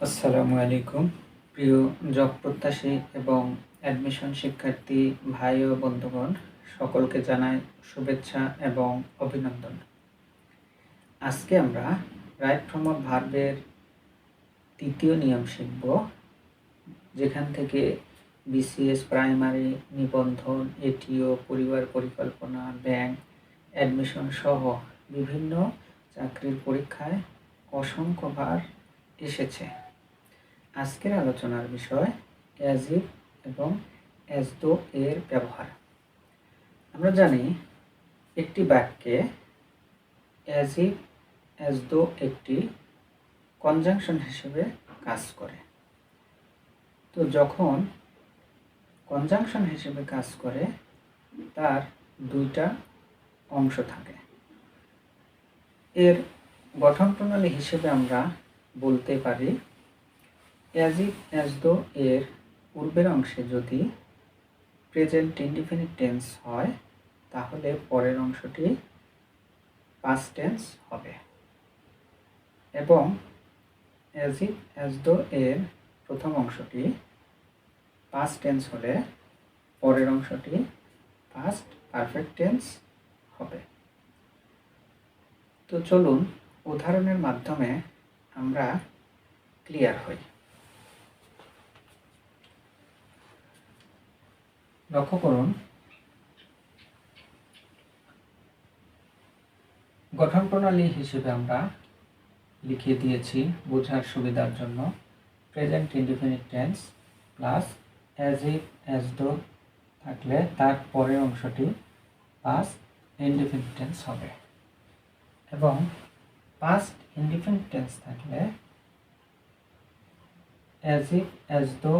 আসসালামু আলাইকুম। প্রিয় জব প্রত্যাশী এবং অ্যাডমিশন শিক্ষার্থী ভাই ও বন্ধুগণ, সকলকে জানাই শুভেচ্ছা এবং অভিনন্দন। আজকে আমরা রাইট ফ্রম অফ ভার্বের তৃতীয় নিয়ম শিখব, যেখান থেকে বিসিএস প্রাইমারি নিবন্ধন এটিও পরিবার পরিকল্পনা ব্যাংক অ্যাডমিশন সহ বিভিন্ন চাকরির পরীক্ষায় অসংখ্যবার এসেছে। আজকের আলোচনার বিষয় অ্যাজ ইফ এবং অ্যাজ দো এর ব্যবহার। আমরা জানি একটি বাক্যে অ্যাজ ইফ অ্যাজ দো একটি কনজাংশন হিসেবে কাজ করে। তো যখন কনজাংশন হিসেবে কাজ করে, তার দুইটা অংশ থাকে। এর গঠন প্রণালী হিসেবে আমরা বলতে পারি অ্যাজ ইফ অ্যাজ দো এর পূর্বের অংশে যদি প্রেজেন্ট ইনডিফিনিট টেন্স হয়, তাহলে পরের অংশটি পাস্ট টেন্স হবে। এবং অ্যাজ ইফ অ্যাজ দো এর প্রথম অংশটি পাস্ট টেন্স হলে পরের অংশটি পাস্ট পারফেক্ট টেন্স হবে। তো চলুন, উদাহরণের মাধ্যমে আমরা ক্লিয়ার হই। লক্ষ্য করুন। গঠন প্রণালী হিসেবে আমরা লিখিয়ে দিয়েছি বোঝার সুবিধার জন্য। Present indefinite tense plus as if as though থাকলে তার পরের অংশটি পাস্ট ইনডিফিনিট টেন্স হবে। এবং পাস্ট ইনডিফিনিট টেন্স থাকলে অ্যাজ ইফ অ্যাজ দো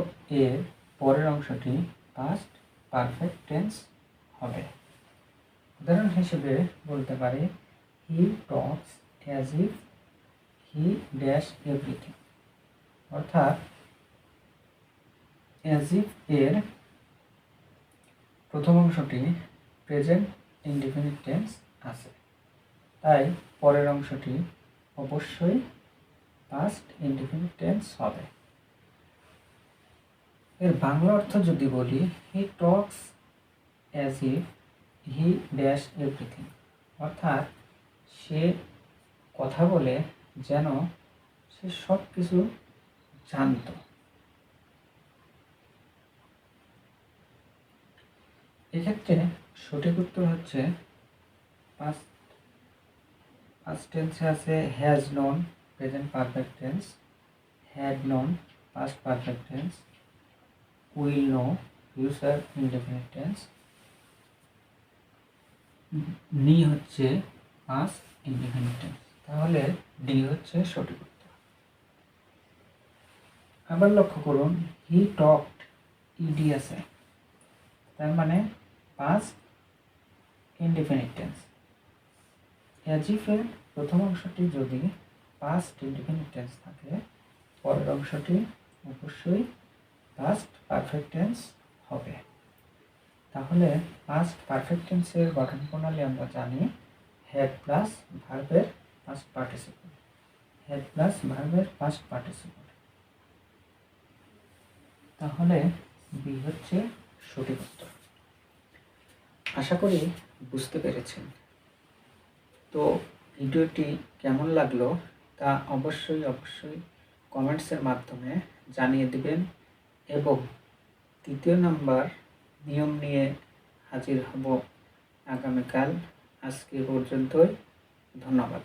এর পরের অংশটি পাস্ট পারফেক্ট টেন্স হবে। উদাহরণ হিসেবে বলতে পারি he talks as if he dash everything অর্থাৎ অ্যাজ ইফ এর প্রথম অংশটি প্রেজেন্ট ইনডিফিনিট টেন্স আছে। তাই পরের অংশটি অবশ্যই পাস্ট ইনডিফিনিট টেন্স হবে। এর বাংলা অর্থ যদি বলি he talks as if he dash everything অর্থাৎ সে কথা বলে যেন সে সব কিছু জানত। এক্ষেত্রে সঠিক উত্তর হচ্ছে পাস্ট টেন্সে আছে has known present perfect tense had known past perfect tense will know future indefinite tense knew হচ্ছে পাস্ট ইনডেফিনিট টেন্স তাহলে ডি হচ্ছে সঠিক উত্তর। আবার লক্ষ্য করুন হি টকড ইডি আছে তার মানে পাস্ট ইনডিফিনিট টেন্স অ্যাজিফের প্রথম অংশটি যদি পাস্ট ইনডিফিনিট টেন্স থাকে, পরের অংশটি অবশ্যই পাস্ট পারফেক্ট টেন্স হবে। তাহলে পাস্ট পারফেক্ট টেন্সের গঠন প্রণালী আমরা জানি হেড প্লাস ভার্বের পাস্ট পার্টিসিপল হেড প্লাস ভার্বের পাস্ট পার্টিসিপল তাহলে বি হচ্ছে সঠিক উত্তর। আশা করি বুঝতে পেরেছেন। তো ভিডিওটি কেমন লাগল তা অবশ্যই অবশ্যই কমেন্টসের মাধ্যমে জানিয়ে দিবেন। এবং তৃতীয় নাম্বার নিয়ম নিয়ে হাজির হব আগামীকাল। আজকে পর্যন্তই ধন্যবাদ।